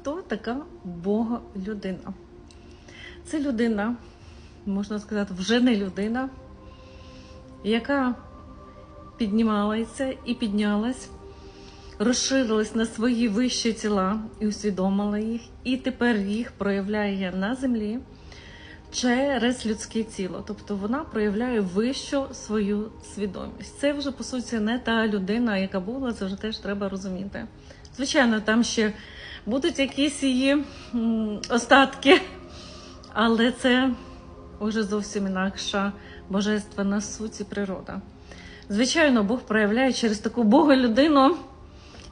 Хто така Бога людина? Це людина, можна сказати, вже не людина, яка піднімалася і піднялась, розширилась на свої вищі тіла і усвідомила їх, і тепер їх проявляє на землі через людське тіло. Тобто вона проявляє вищу свою свідомість. Це вже по суті не та людина, яка була, це вже теж треба розуміти. Звичайно, там ще будуть якісь її остатки, але це вже зовсім інакша божественна суть і природа. Звичайно, Бог проявляє через таку Бога людину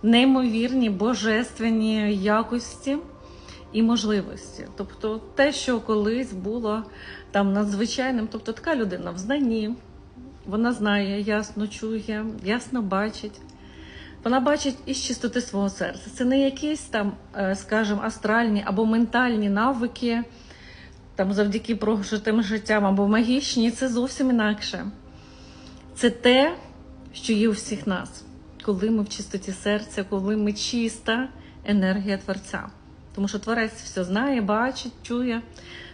неймовірні божественні якості і можливості. Тобто те, що колись було там надзвичайним, тобто така людина в знанні, вона знає, ясно чує, ясно бачить. Вона бачить із чистоти свого серця. Це не якісь там, е, скажімо, астральні або ментальні навики, там завдяки прожитим життям або магічні, це зовсім інакше. Це те, що є у всіх нас, коли ми в чистоті серця, коли ми чиста енергія Творця. Тому що Творець все знає, бачить, чує.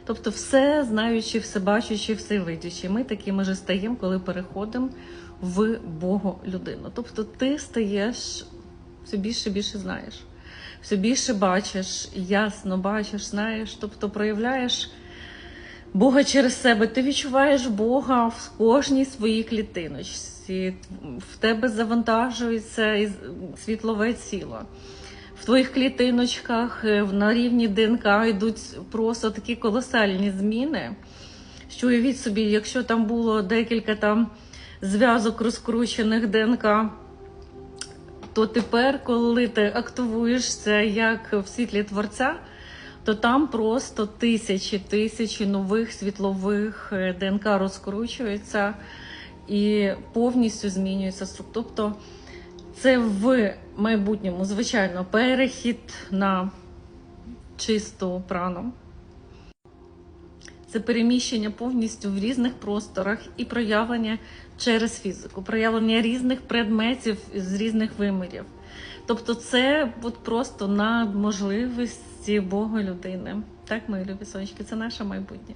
Тобто, все знаючи, все бачучи, все видячи. Ми такими ж стаємо, коли переходимо в Богу людину. Тобто, ти стаєш все більше і більше знаєш, все більше бачиш, ясно бачиш, знаєш, тобто проявляєш. Бога через себе. Ти відчуваєш Бога в кожній своїй клітиночці. В тебе завантажується світлове тіло. В твоїх клітиночках е, на рівні ДНК йдуть просто такі колосальні зміни. Що уявіть собі, якщо там було декілька там зв'язок розкручених ДНК, то тепер, коли ти активуєшся як в світлі творця, то там просто тисячі тисячі нових світлових е, ДНК розкручується і повністю змінюється структура. Тобто це в майбутньому, звичайно, перехід на чисту прану. Це переміщення повністю в різних просторах і проявлення через фізику, проявлення різних предметів з різних вимірів. Тобто, це от просто на можливості Бога людини. Так, мої любі сонечки, це наше майбутнє.